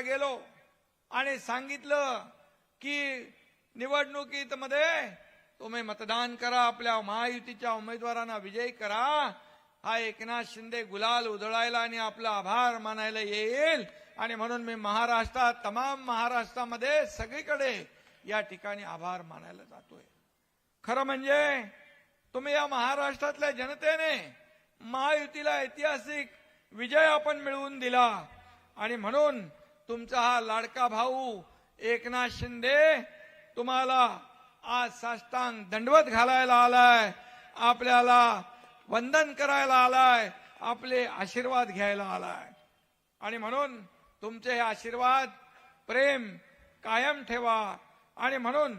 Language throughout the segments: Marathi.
प्रचाराला गेलो आणि सांगितलं की निवडणुकीत मध्ये तुम्ही मतदान करा आपल्या महायुतीच्या उमेदवारांना विजयी करा. हा एकनाथ शिंदे गुलाल उधळायला आणि आपला आभार मानायला येईल. आणि म्हणून मी महाराष्ट्रात तमाम महाराष्ट्रामध्ये सगळीकडे या ठिकाणी आभार मानायला जातोय. खरं म्हणजे तुम्ही या महाराष्ट्रातल्या जनतेने महायुतीला ऐतिहासिक विजय आपण मिळवून दिला. आणि म्हणून तुमचा हा लाडका भाऊ एकनाथ शिंदे तुम्हाला आज साष्टांग दंडवत घालायला आलाय आपल्याला वंदन करायला आलाय आपले आशीर्वाद घ्यायला आलाय. आणि म्हणून तुमचे हे आशीर्वाद प्रेम कायम ठेवा. आणि म्हणून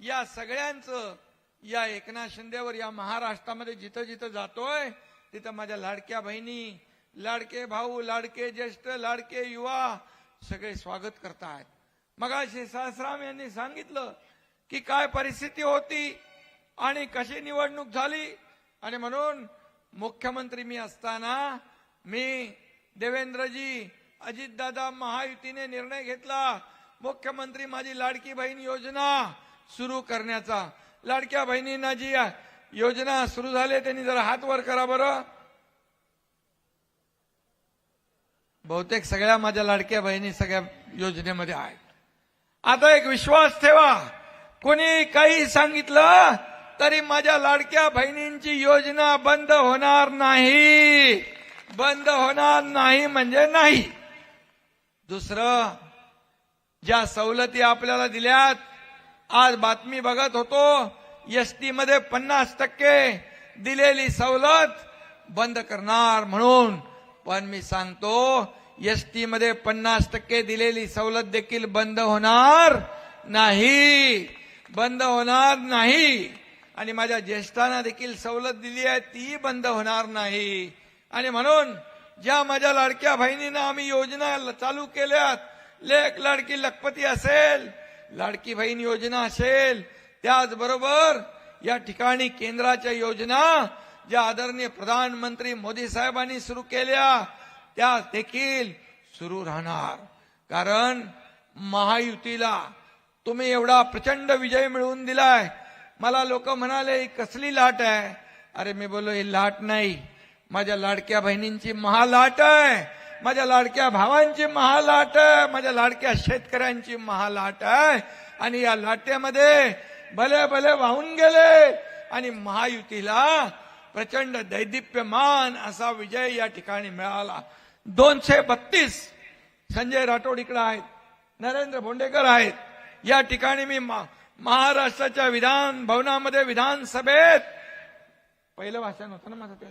या सगळ्यांचं या एकनाथ शिंदेवर या महाराष्ट्रामध्ये जिथं जिथं जातोय तिथं माझ्या लाडक्या बहिणी लाडके भाऊ लाडके ज्येष्ठ लाडके युवा सगळे स्वागत करतायत. मगाशी सहस्राम यांनी सांगितलं की काय परिस्थिती होती आणि कशी निवडणूक झाली आणि म्हणून मुख्यमंत्री मी असताना मी देवेंद्रजी अजितदादा महायुतीने निर्णय घेतला. मुख्यमंत्री माझी लाडकी बहीण योजना सुरू करण्याचा. लाडक्या बहिणींना जी योजना सुरू झाली त्यांनी जरा हात वर करा बरं. बहुतेक सगळ्या माझ्या लाडक्या बहिणी सगळ्या योजनेमध्ये आहेत. आता एक विश्वास ठेवा. कोणी काही सांगितलं तरी माझ्या लाडक्या बहिणींची योजना बंद होणार नाही. बंद होणार नाही म्हणजे नाही. दुसरं ज्या सवलती आपल्याला दिल्यात आज बातमी बघत होतो एसटी मध्ये पन्नास टक्के दिलेली सवलत बंद करणार म्हणून. पण मी सांगतो एसटी मध्ये पन्नास टक्के दिलेली सवलत देखील बंद होणार नाही. बंद होणार नाही. आणि माझ्या ज्येष्ठांना देखील सवलत दिली आहे ती बंद होणार नाही. आणि म्हणून ज्या माझ्या लाडक्या बहिणींना आम्ही योजना ल- चालू केल्यात लेख लाडकी लखपती असेल लाडकी बहीण योजना असेल त्याचबरोबर या ठिकाणी केंद्राच्या योजना ज्या आदरणीय प्रधानमंत्री मोदी साहेबांनी सुरू केल्या त्या देखील सुरू राहणार. कारण महायुतीला तुम्ही एवढा प्रचंड विजय मिळवून दिलाय. मला लोक म्हणाले "ही कसली लाट आहे? अरे मी बोललो ही लाट नाही. माझ्या लाडक्या बहिणींची महालाट आहे. माझ्या लाडक्या भावांची महालाट आहे. माझ्या लाडक्या शेतकऱ्यांची महालाट आहे. आणि या लाटेमध्ये भले भले वाहून गेले आणि महायुतीला प्रचंड दैदिप्यमान असा विजय या ठिकाणी मिळाला. दोनशे बत्तीस संजय राठोड इकडे आहेत नरेंद्र भोंडेकर आहेत. या ठिकाणी मी मा- महाराष्ट्राच्या विधान भवनामध्ये विधानसभेत पहिलं भाषण होतं ना माझं ते?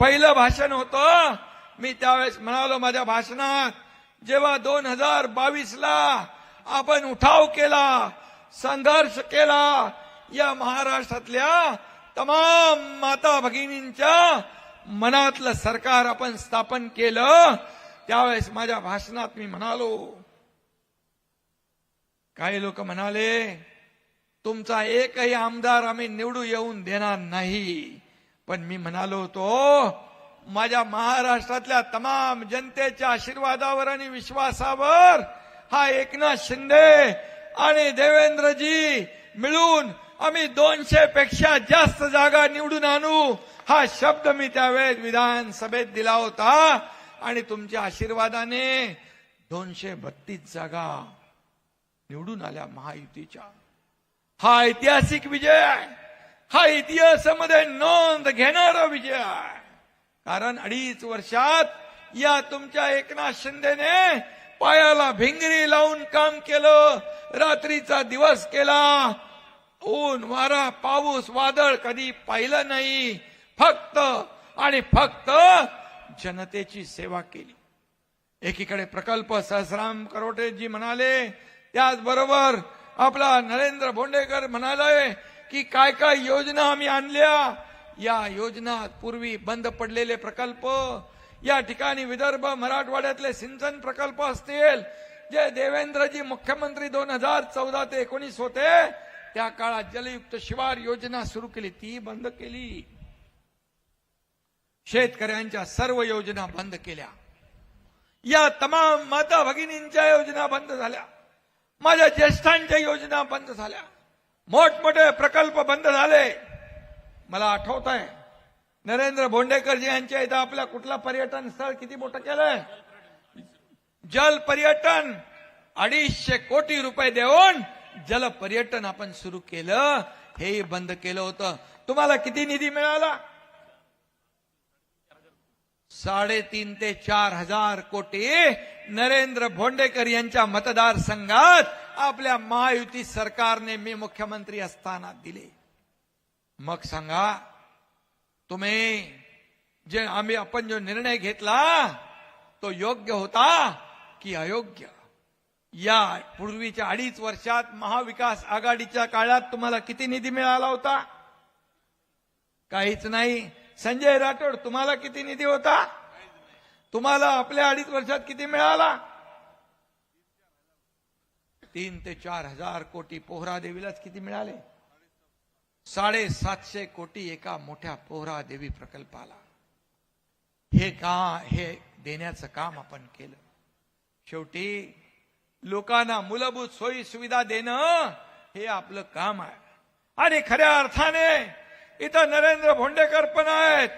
पहिलं भाषण होतं. मी त्यावेळेस म्हणालो माझ्या भाषणात जेव्हा दोन हजार बावीस ला आपण उठाव केला संघर्ष केला या महाराष्ट्रातल्या तमाम माता भगिनींच्या मनातलं सरकार आपण स्थापन केलं त्यावेळेस माझ्या भाषणात मी म्हणालो काही लोक म्हणाले तुमचा एकही आमदार आम्ही निवडू येऊन देणार नाही. पण मी म्हणालो होतो माझ्या महाराष्ट्रातल्या तमाम जनतेच्या आशीर्वादावर आणि विश्वासावर हा एकनाथ शिंदे आणि देवेंद्रजी मिळून आम्ही दोनशे पेक्षा जास्त जागा निवडून आणू. हा शब्द मी त्यावेळेस विधानसभेत दिला होता. आणि तुमच्या आशीर्वादाने दोनशे बत्तीस जागा निवडून आल्या महायुतीच्या. हा ऐतिहासिक विजय. आहे हा इतिहासामध्ये नोंद घेणारा विजय. आहे कारण अडीच वर्षात या तुमच्या एकनाथ शिंदेने पायाला भिंगरी लावून काम केलं. रात्रीचा दिवस केला. ऊन वारा पाऊस वादळ कधी पाहिलं नाही. फक्त आणि फक्त जनतेची सेवा केली. एकीकडे प्रकल्प सहस्राम करोटेजी म्हणाले त्याचबरोबर आपला नरेंद्र भोंडेकर म्हणाले की काय काय योजना आम्ही आणल्या. या योजना पूर्वी बंद पडलेले प्रकल्प या ठिकाणी विदर्भ मराठवाड्यातले सिंचन प्रकल्प असतील जे देवेंद्रजी मुख्यमंत्री दोन हजार चौदा ते एकोणीस होते त्या काळात जलयुक्त शिवार योजना सुरू केली ती बंद केली. शेतकऱ्यांच्या सर्व योजना बंद केल्या. या तमाम माता भगिनींच्या योजना बंद झाल्या. माझ्या ज्येष्ठांच्या योजना बंद झाल्या. मोठमोठे प्रकल्प बंद झाले. मला आठवत आहे नरेंद्र भोंडेकरजी यांच्या इथं आपल्या कुठला पर्यटन स्थळ किती मोठं केलंय? जल पर्यटन अडीचशे कोटी रुपये देऊन जल पर्यटन आपण सुरू केलं हेही बंद केलं होतं. तुम्हाला किती निधी मिळाला? साडेतीन ते चार हजार कोटी. नरेंद्र भोंडेकर यांच्या मतदारसंघात आपल्या महायुती सरकारने मी मुख्यमंत्री असताना दिले. मग सांगा तुम्ही जे आम्ही आपण जो निर्णय घेतला तो योग्य होता की अयोग्य? या पूर्वीच्या अडीच वर्षात महाविकास आघाडीच्या काळात तुम्हाला किती निधी मिळाला होता? काहीच नाही. संजय राठोड तुम्हाला किती निधी होता? तुम्हाला आपल्या अडीच वर्षात किती मिळाला? तीन ते चार हजार कोटी पोहरा देवीलाच किती मिळाले? साडेसातशे कोटी एका मोठ्या पोहरा देवी प्रकल्पाला. हे का हे देण्याचं काम आपण केलं. शेवटी लोकांना मूलभूत सोयी सुविधा देणं हे आपलं काम आहे. आणि खऱ्या अर्थाने इथं नरेंद्र भोंडेकर पण आहेत.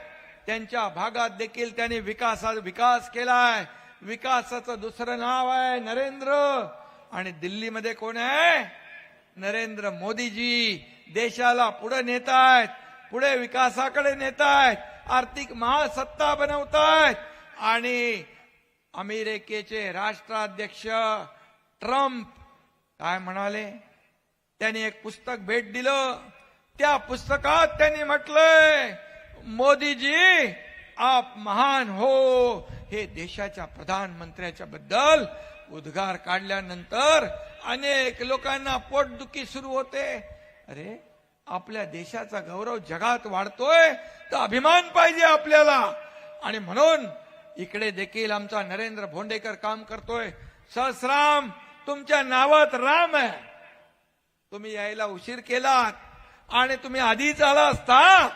त्यांच्या भागात देखील त्यांनी विकासा विकास केलाय. विकासाचं दुसरं नाव आहे नरेंद्र. आणि दिल्लीमध्ये कोण आहे? नरेंद्र मोदीजी. देशाला पुढे नेत आहेत. पुढे विकासाकडे नेत आहेत. आर्थिक महासत्ता बनवतायत आणि अमेरिकेचे राष्ट्राध्यक्ष ट्रम्प. काय म्हणाले? त्यांनी एक पुस्तक भेट दिलं. त्या पुस्तकात त्यांनी म्हटलंय मोदीजी आप महान हो. हे देशाच्या प्रधानमंत्र्याच्या बद्दल उद्गार काढल्यानंतर अनेक लोकांना पोटदुखी सुरू होते. अरे आपल्या देशाचा गौरव जगात वाढतोय तर अभिमान पाहिजे आपल्याला. आणि म्हणून इकडे देखील आमचा नरेंद्र भोंडेकर काम करतोय. सहस्राम तुमच्या नावात राम आहे. तुम्ही यायला उशीर केलात आणि तुम्ही आधीच आला असता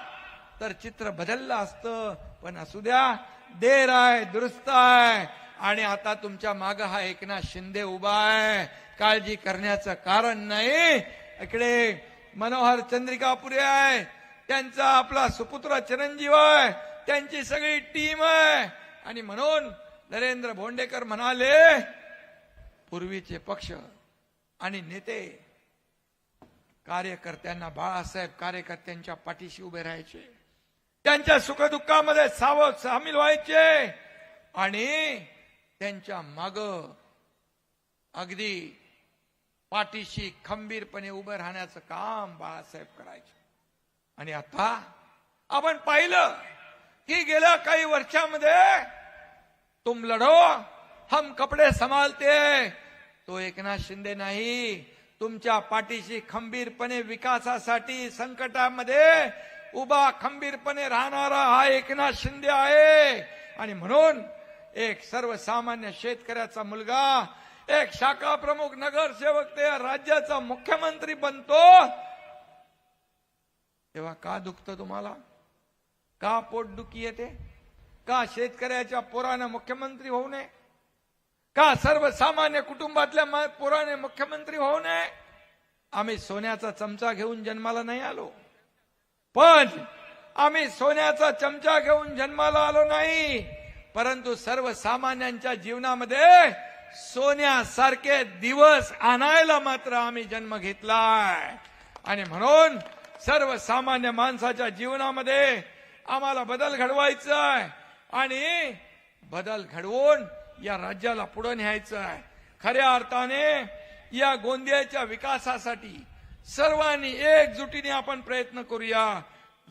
तर चित्र बदललं असतं. पण असू द्या देर आहे दुरुस्त आहे. आणि आता तुमच्या माग हा एकनाथ शिंदे उभा आहे. काळजी करण्याचं कारण नाही. इकडे मनोहर चंद्रिकापुरे आहे. त्यांचा आपला सुपुत्र चिरंजीव आहे. त्यांची सगळी टीम आहे. आणि म्हणून नरेंद्र भोंडेकर म्हणाले पूर्वीचे पक्ष आणि नेते कार्यकर्त्यांना बाळासाहेब कार्यकर्त्यांच्या पाठीशी उभे राहायचे. त्यांच्या सुखदुःखामध्ये साव सामील व्हायचे आणि त्यांच्या माग अगदी पाठीशी खंबीरपणे उभं राहण्याचं काम बाळासाहेब करायचे. आणि आता आपण पाहिलं की गेल्या काही वर्षामध्ये तुम लढो हम कपडे संभालते तो एकनाथ शिंदे नाही तुमच्या पाठीशी खंबीरपणे विकासासाठी संकटामध्ये उभा खंबीरपणे राहणारा हा एकनाथ शिंदे आहे. आणि म्हणून एक सर्वसामान्य शेतकऱ्याचा मुलगा एक शाखा प्रमुख नगरसेवक ते राज्याचा मुख्यमंत्री बनतो. तेव्हा का दुखतं तुम्हाला? का पोटदुखी येते? का शेतकऱ्याच्या पोरानं मुख्यमंत्री होऊ नये? का सर्वसामान्य कुटुंबातल्या मा- पोराने मुख्यमंत्री होऊ नये? आम्ही सोन्याचा चमचा घेऊन जन्माला नाही आलो. पण आम्ही सोन्याचा चमचा घेऊन जन्माला आलो नाही. परंतु सर्वसामान्यांच्या जीवनामध्ये सोन्यासारखे दिवस आणायला मात्र आम्ही जन्म घेतलाय. आणि म्हणून सर्वसामान्य माणसाच्या जीवनामध्ये आम्हाला बदल घडवायचा आहे आणि बदल घडवून या राज्याला पुढे न्यायचं आहे. खऱ्या अर्थाने या गोंदियाच्या विकासासाठी सर्वांनी एकजुटीने आपण प्रयत्न करूया.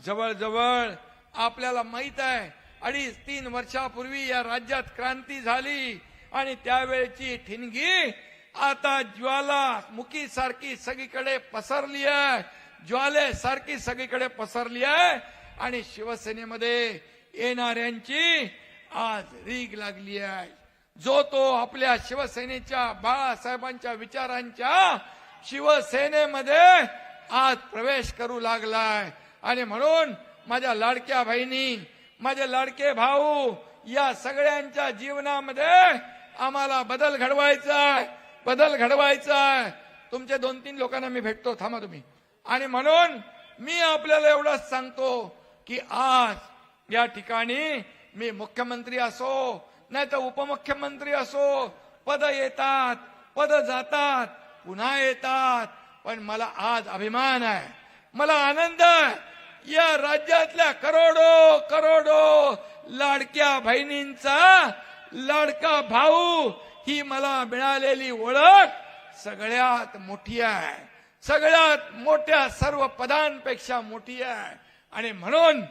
जवळजवळ आपल्याला माहीत आहे अडीच तीन वर्षापूर्वी या राज्यात क्रांती झाली आणि त्यावेळची ठिणगी आता ज्वाला मुखी सारखी सगळीकडे पसरली आहे. ज्वाले सारखी सगळीकडे पसरली आहे आणि शिवसेनेमध्ये येणाऱ्यांची आज रीग लागली आहे. जो तो आपल्या शिवसेनेच्या बाळासाहेबांच्या विचारांच्या शिवसेनेमध्ये आज प्रवेश करू लागलाय. आणि म्हणून माझ्या लाडक्या बहिणी माझे लाडके भाऊ या सगळ्यांच्या जीवनामध्ये आम्हाला बदल घडवायचा आहे बदल घडवायचा आहे तुमच्या दोन तीन लोकांना मी भेटतो थांबा तुम्ही. आणि म्हणून मी आपल्याला एवढंच सांगतो की आज या ठिकाणी मी मुख्यमंत्री असो नाही तर उपमुख्यमंत्री असो पद येतात पद जातात पुन्हा येतात. पण मला आज अभिमान आहे मला आनंद आहे. या राज्यातल्या करोडो करोडो लाडक्या बहिणींचा लाडका भाऊ ही मला मिळालेली ओळख सगळ्यात मोठी आहे. सगळ्यात मोठ्या सर्व पदांपेक्षा मोठी आहे. आणि म्हणून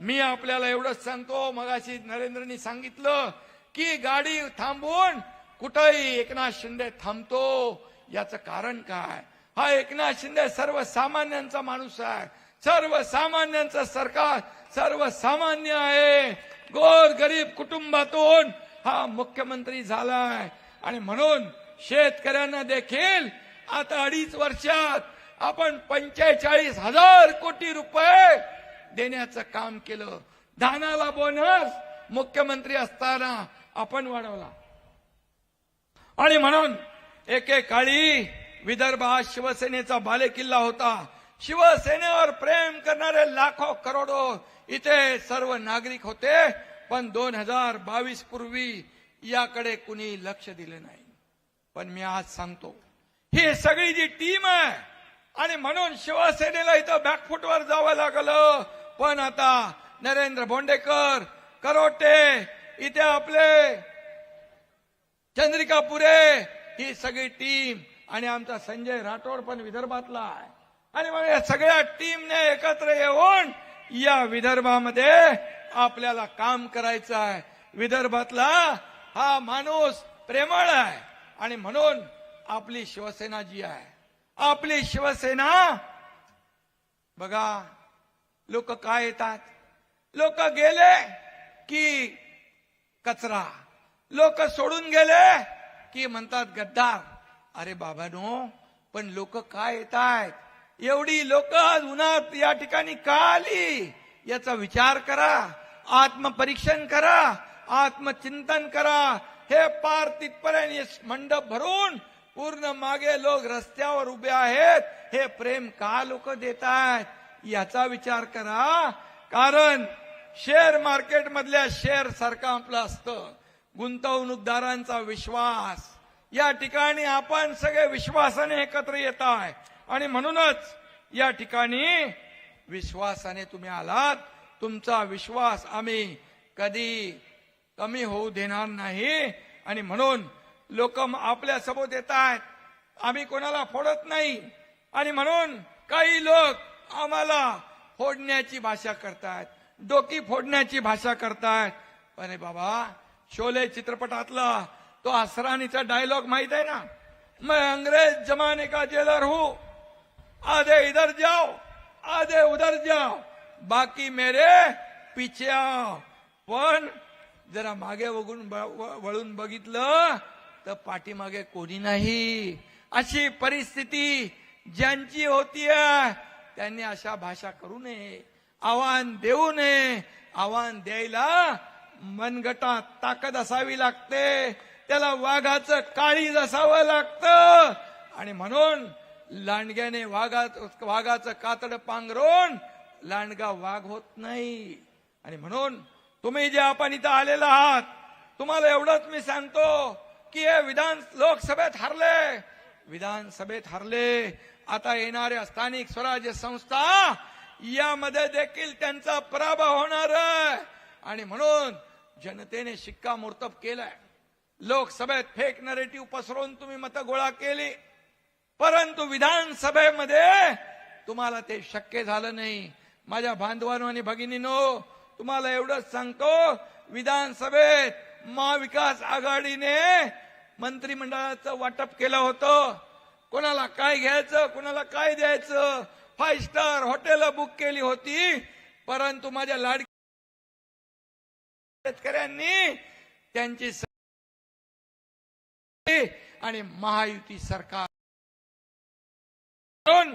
मी आपल्याला एवढंच सांगतो मगाशी नरेंद्रनी सांगितलं की गाडी थांबवून कुठंही एकनाथ शिंदे थांबतो? याचं कारण काय? हा एकनाथ शिंदे सर्वसामान्यांचा माणूस आहे. सर्वसामान्यांचं सरकार सर्वसामान्य आहे. गोर गरीब कुटुंबातून हा मुख्यमंत्री झालाय. आणि म्हणून शेतकऱ्यांना देखील आता अडीच वर्षात आपण पंचेचाळीस हजार कोटी रुपये देण्याचं काम केलं. धानाला बोनस मुख्यमंत्री असताना आपण वाढवला. आणि म्हणून एकेकाळी विदर्भ हा शिवसेनेचा बालेकिल्ला होता. शिवसेनेवर प्रेम करणारे लाखो करोडो इथे सर्व नागरिक होते पण दोन हजार बावीस पूर्वी याकडे कुणी लक्ष दिले नाही. पण मी आज सांगतो ही सगळी जी टीम आहे आणि म्हणून शिवसेनेला इथं बॅकफुटवर जावं लागलं. पण आता नरेंद्र भोंडेकर करोटे इथे आपले चंद्रिका पुरे ही सगळी टीम आणि आमचा संजय राठोड पण विदर्भातला आहे. आणि मग या सगळ्या टीमने एकत्र येऊन या विदर्भामध्ये आपल्याला काम करायचं आहे. विदर्भातला हा माणूस प्रेमळ आहे. आणि म्हणून आपली शिवसेना जी आहे आपली शिवसेना बघा लोक काय येतात? लोक गेले की कचरा. लोक सोडून गेले की म्हणतात गद्दार. अरे बाबानो पण लोक काय येत आहेत एवढी लोक आज उन्हात या ठिकाणी का आली? याचा विचार करा. आत्मपरीक्षण करा. आत्मचिंतन करा. हे पार तिथपर्यंत मंडप भरून पूर्ण मागे लोक रस्त्यावर उभे आहेत. हे प्रेम का लोक देत आहेत याचा विचार करा. कारण शेअर मार्केटमधल्या शेअर सारखं आपलं असतं. गुंतवणूकदारांचा विश्वास. या ठिकाणी आपण सगळे विश्वासाने एकत्र येत आहे. आणि म्हणूनच या ठिकाणी विश्वासाने तुम्ही आलात. तुमचा विश्वास आम्ही कधी कमी होऊ देणार नाही. आणि म्हणून लोक आपल्यासोबत येत आहेत. आम्ही कोणाला फोडत नाही. आणि म्हणून काही लोक आम्हाला फोडण्याची भाषा करतात डोकी फोडण्याची भाषा करतायत अरे बाबा शोले चित्रपटातला तो असरानीचा डायलॉग माहीत आहे ना? मैं अंग्रेज जमाने का जेलर हूं. आधे इधर जाओ आधे उधर जाओ. बाकी मेरे पीछे आओ. पण जरा मागे वगून व- वळून बघितलं तर पाठीमागे कोणी नाही. अशी परिस्थिती ज्यांची होतीये त्यांनी अशा भाषा करू नये. आव्हान देऊ नये आव्हान द्यायला मनगटात ताकद असावी लागते. त्याला वाघाचं काळीज असावं लागतं. आणि म्हणून लांडग्याने वाघात वाघाचं कातड पांघरून लांडगा वाघ होत नाही. आणि म्हणून तुम्ही जे आपण इथं आलेला आहात तुम्हाला एवढंच मी सांगतो की हे विधान लोकसभेत हरले. विधानसभेत हरले. आता येणाऱ्या स्थानिक स्वराज्य संस्था यामध्ये देखील त्यांचा पराभव होणार आहे. आणि म्हणून जनतेने शिक्कामोर्तब केलाय. लोकसभेत फेक नरेटिव्ह पसरवून तुम्ही मतं गोळा केली. परंतु विधानसभेमध्ये तुम्हाला ते शक्य झालं नाही. माझ्या बांधवांनो आणि भगिनीनो तुम्हाला एवढंच सांगतो विधानसभेत महाविकास आघाडीने मंत्रिमंडळाचं वाटप केलं होतं. कोणाला काय घ्यायचं कोणाला काय द्यायचं? फाय स्टार हॉटेल बुक केली होती परंतु माझ्या लाड शेतकऱ्यांनी त्यांची आणि महायुती सरकार म्हणून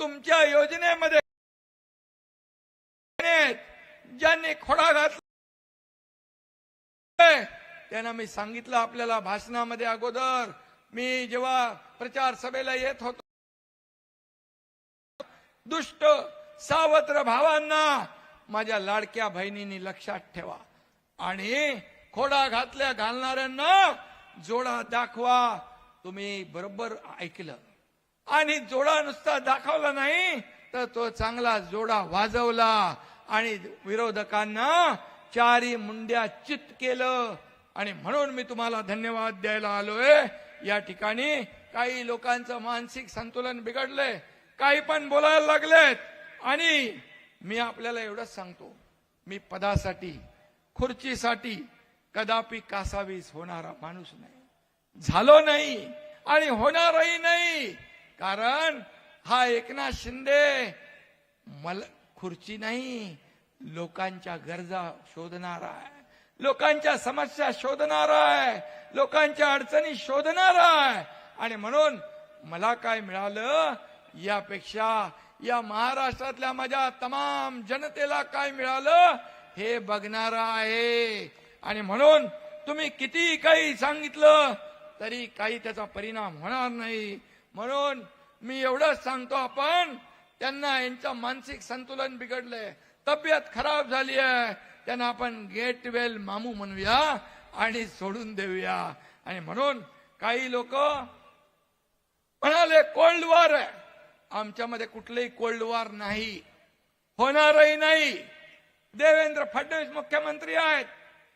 तुमच्या योजनेमध्ये ज्यांनी खोडा घातला त्यांना मी सांगितलं आपल्याला भाषणामध्ये अगोदर. मी जेव्हा प्रचार सभेला येत होतो दुष्ट सावत्र भावांना माझ्या लाडक्या बहिणींनी लक्षात ठेवा. आणि खोडा घातल्या घालणाऱ्यांना जोडा दाखवा. तुम्ही बरोबर ऐकलं. आणि जोडा नुसता दाखवला नाही तर तो चांगला जोडा वाजवला. आणि विरोधकांना चारी मुंड्या चित केलं. आणि म्हणून मी तुम्हाला धन्यवाद द्यायला आलोय. या ठिकाणी काही लोकांचं मानसिक संतुलन बिघडलंय. काही पण बोलायला लागलेत. आणि मी आपल्याला एवढंच सांगतो मी पदासाठी खुर्चीसाठी कदापि कासावीस होणारा माणूस नाही. झालो नाही आणि होणारही नाही. कारण हा एकनाथ शिंदे मला खुर्ची नाही लोकांच्या गरजा शोधणारा आहे. लोकांच्या समस्या शोधणारा आहे. लोकांच्या अडचणी शोधणारा आहे. आणि म्हणून मला काय मिळालं यापेक्षा या महाराष्ट्रातल्या माझ्या तमाम जनतेला काय मिळालं? हे बघणार आहे. आणि म्हणून तुम्ही किती काही सांगितलं तरी काही त्याचा परिणाम होणार नाही. म्हणून मी एवढंच सांगतो आपण त्यांना यांचं मानसिक संतुलन बिघडलंय. तब्येत खराब झाली आहे. त्यांना आपण गेट वेल मामू म्हणूया आणि सोडून देऊया. आणि म्हणून काही लोक म्हणाले कोल्ड वॉर आहे. आमच्यामध्ये कुठलंही कोल्ड वॉर नाही. होणारही नाही. देवेंद्र फडणवीस मुख्यमंत्री आहेत.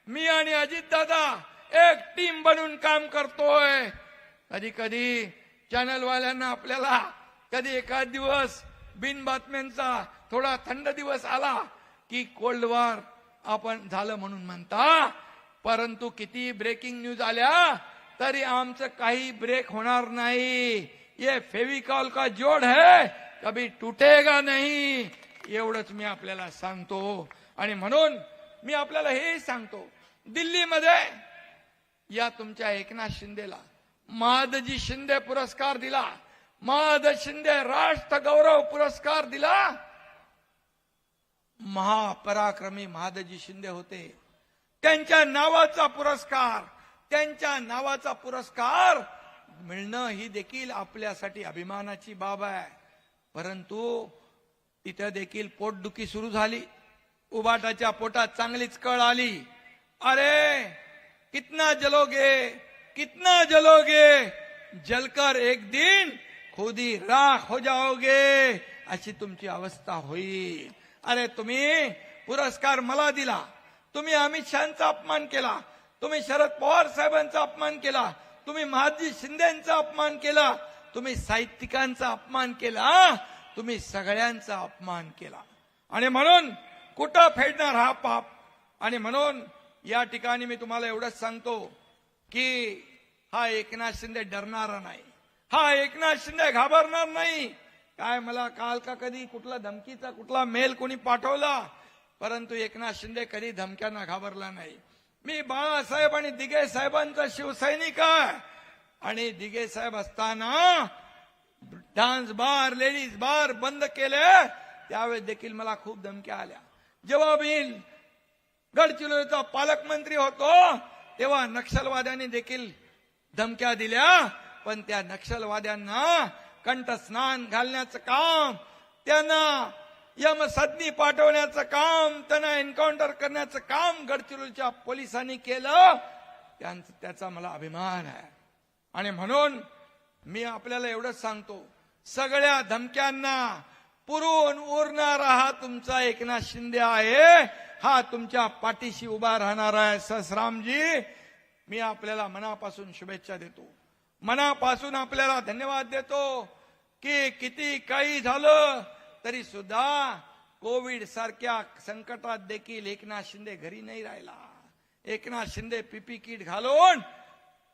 मी आणि अजित दादा एक टीम बनून काम करतोय. कधी कधी चॅनलवाल्यांना आपल्याला कधी एखाद दिवस बिन बातम्यांचा थोडा थंड दिवस आला की कोल्ड वॉर आपण झालं म्हणून म्हणता. परंतु किती ब्रेकिंग न्यूज आल्या तरी आमचं काही ब्रेक होणार नाही. ये फेविकॉल का जोड है कभी तुटेगा नाही। एवढंच मी आपल्याला सांगतो. आणि म्हणून मी आपल्याला हे सांगतो. दिल्लीमध्ये या तुमच्या एकनाथ शिंदेला महादजी शिंदे पुरस्कार दिला. महाद शिंदे राष्ट्र गौरव पुरस्कार दिला. महापराक्रमी महादजी शिंदे होते. त्यांच्या नावाचा पुरस्कार त्यांच्या नावाचा पुरस्कार मिळणं ही देखील आपल्यासाठी अभिमानाची बाब आहे. परंतु तिथं देखील पोटदुखी सुरू झाली. उबाटाच्या पोटात चांगलीच कळ आली. अरे कितना जलोगे कितना जलोगे. जलकर एक दिन खुदी राख हो जाओगे. अशी तुमची अवस्था होईल. अरे तुम्ही पुरस्कार मला दिला. तुम्ही अमित शहाचा अपमान केला. तुम्ही शरद पवार साहेबांचा अपमान केला. तुम्ही महाजी शिंदेचा अपमान केला तुम्ही साहित्यिकांचा अपमान केला तुम्ही सगळ्यांचा अपमान केला. आणि म्हणून कुठं फेडणार हा पाप? आणि म्हणून या ठिकाणी मी तुम्हाला एवढंच सांगतो की हा एकनाथ शिंदे डरणारा नाही. हा एकनाथ शिंदे घाबरणार नाही. काय मला काल का कधी कुठला धमकीचा कुठला मेल कोणी पाठवला? परंतु एकनाथ शिंदे कधी धमक्यांना घाबरला नाही. मी बाळासाहेब आणि दिगे साहेबांचा शिवसैनिक आहे. आणि दिगे साहेब असताना डान्स बार लेडीज बार बंद केले. त्यावेळेस देखील मला खूप धमक्या आल्या. जेव्हा मी गडचिरोलीचा पालकमंत्री होतो तेव्हा नक्षलवाद्यांनी देखील धमक्या दिल्या. पण त्या नक्षलवाद्यांना कंठस्नान घालण्याचं काम त्यांना यमसदनी पाठवण्याचं काम त्यांना एन्काउंटर करण्याचं काम गडचिरोलीच्या पोलिसांनी केलं. त्यांचं त्याचा मला अभिमान आहे. आणि म्हणून मी आपल्याला एवढंच सांगतो सगळ्या धमक्यांना पुरून उरणारा हा तुमचा एकनाथ शिंदे आहे. हा तुमच्या पाठीशी उभा राहणार आहे ससरामजी मी आपल्याला मनापासून शुभेच्छा देतो. मनापासून आपल्याला धन्यवाद देतो की किती काही झालं. तरी सुद्धा कोविड सारख्या संकटात देखील एकनाथ शिंदे घरी नाही राहिला. एकनाथ शिंदे पीपी किट घालून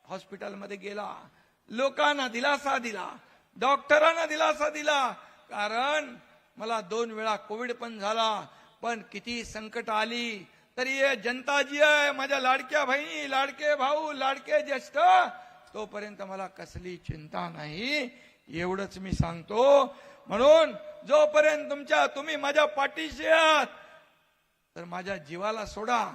हॉस्पिटलमध्ये गेला. लोकांना दिलासा दिला. डॉक्टरांना दिलासा दिला. कारण मला दोन वेळा कोविड पण झाला. पण किती संकट आली. तरी हे जनता जी आहे माझ्या लाडक्या बहिणी लाडके भाऊ लाडके ज्येष्ठ तोपर्यंत मला कसली चिंता नाही. एवढंच मी सांगतो. म्हणून जोपर्यंत तुमच्या तुम्ही माझ्या पाठीशी आहात तर माझ्या जीवाला सोडा.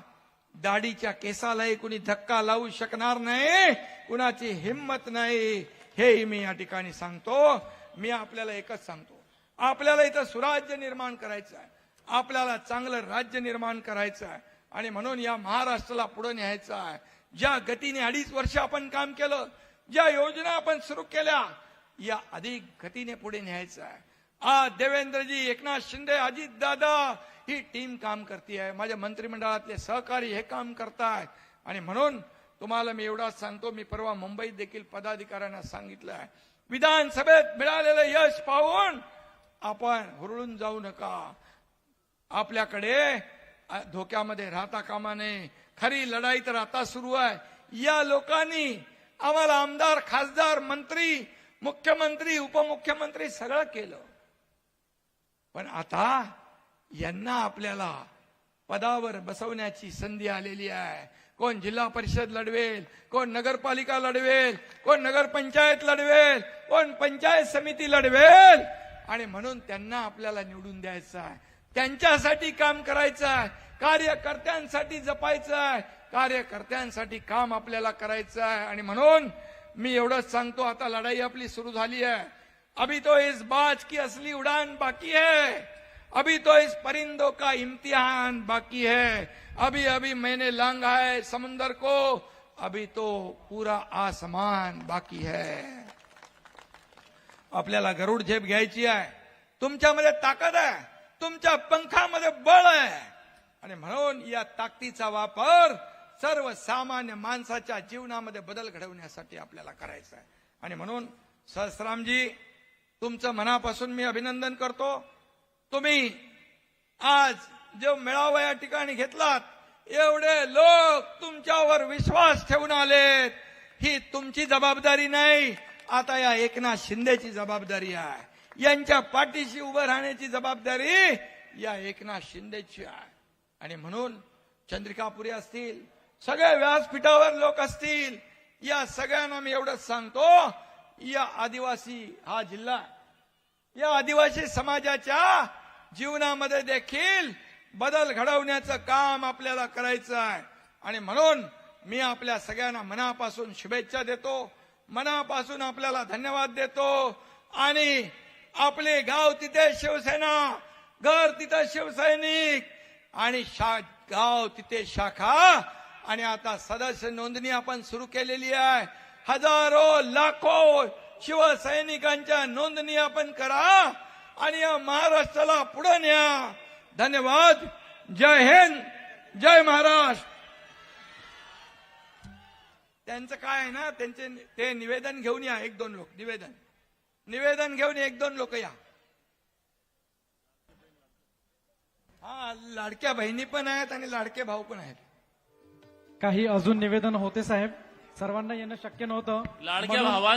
दाढीच्या केसालाही कुणी धक्का लावू शकणार नाही कुणाची हिंमत नाही. हेही मी या ठिकाणी सांगतो. मी आपल्याला एकच सांगतो. आपल्याला इथं सुराज्य निर्माण करायचं आहे. आपल्याला चांगलं राज्य निर्माण करायचं आहे. आणि म्हणून या महाराष्ट्राला पुढे न्यायचं आहे. ज्या गतीने अडीच वर्ष आपण काम केलं ज्या योजना आपण सुरू केल्या या अधिक गतीने पुढे न्यायचं आहे. आज देवेंद्रजी एकनाथ शिंदे अजित दादा ही टीम काम करते आहे माझ्या मंत्रिमंडळातले सहकारी हे काम करताय. आणि म्हणून तुम्हाला मी एवढाच सांगतो मी परवा मुंबईत देखील पदाधिकाऱ्यांना सांगितलं आहे. विधानसभेत मिळालेलं यश पाहून आपण हुरळून जाऊ नका. आपल्याकडे धोक्यामध्ये राहता कामा नये. खरी लढाई तर आता सुरू आहे. या लोकांनी आम्हाला आमदार खासदार मंत्री मुख्यमंत्री उपमुख्यमंत्री सगळं केलं. पण आता यांना आपल्याला पदावर बसवण्याची संधी आलेली आहे. कोण जिल्हा परिषद लढवेल कोण नगरपालिका लढवेल कोण नगरपंचायत लढवेल कोण पंचायत समिती लढवेल. आणि म्हणून त्यांना आपल्याला निवडून द्यायचं आहे. त्यांच्यासाठी काम करायचं आहे. कार्यकर्त्यांसाठी जपायचं आहे. कार्यकर्त्यांसाठी काम आपल्याला करायचं आहे. आणि म्हणून मी एवढंच सांगतो आता लढाई आपली सुरू झाली आहे. अभी तो इस बाज की असली उड़ान बाकी है. अभी तो इस परिंदों का इम्तिहान बाकी है. अभी अभी मैंने लांगा है समुंदर को. अभी तो पूरा आसमान बाकी है. आपल्याला गरुड झेप घ्यायची आहे. तुमच्यामध्ये ताकद आहे. तुमच्या पंखामध्ये बळ आहे. आणि म्हणून या ताकदीचा वापर सर्वसामान्य माणसाच्या जीवनामध्ये बदल घडवण्यासाठी आपल्याला करायचं आहे. आणि म्हणून सहस्रामजी तुमचं मनापासून मी अभिनंदन करतो. तुम्ही आज जो मेळावा या ठिकाणी घेतलात एवढे लोक तुमच्यावर विश्वास ठेवून आलेत. ही तुमची जबाबदारी नाही. आता या एकनाथ शिंदेची जबाबदारी आहे. यांच्या पाठीशी उभं राहण्याची जबाबदारी या एकनाथ शिंदेची आहे. आणि म्हणून चंद्रिकापुरी असतील सगळ्या व्यासपीठावर लोक असतील या सगळ्यांना मी एवढंच सांगतो या आदिवासी हा जिल्हा या आदिवासी समाजाच्या जीवनामध्ये देखील बदल घडवण्याचं काम आपल्याला करायचं आहे. आणि म्हणून मी आपल्या सगळ्यांना मनापासून शुभेच्छा देतो मनापासून आपल्याला धन्यवाद देतो आणि आपले गाव तिथे शिवसेना घर तिथे शिवसैनिक आणि शा गाव तिथे शाखा आणि आता सदस्य नोंदणी आपण सुरू केलेली आहे. हजारो लाखो शिवसैनिकांच्या नोंदणी आपण करा आणि या महाराष्ट्राला पुढे न्या. धन्यवाद. जय हिंद. जय महाराष्ट्र. त्यांचं काय आहे ना त्यांचे ते निवेदन घेऊन या एक दोन लोक निवेदन. निवेदन घेऊन एक दोन लोक या. हा लाडक्या बहिणी पण आहेत आणि लाडके भाऊ पण आहेत. काही अजून निवेदन होते साहेब. सर्वांना येणं शक्य नव्हतं. लाडक्या भावां